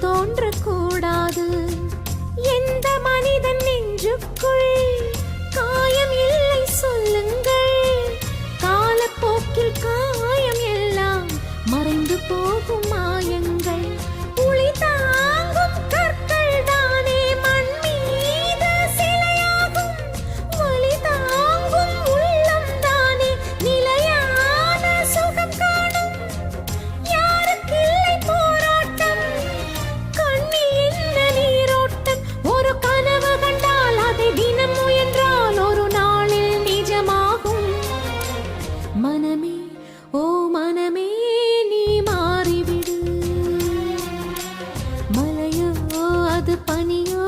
தோன்றக்கூடாது. அது பனியோ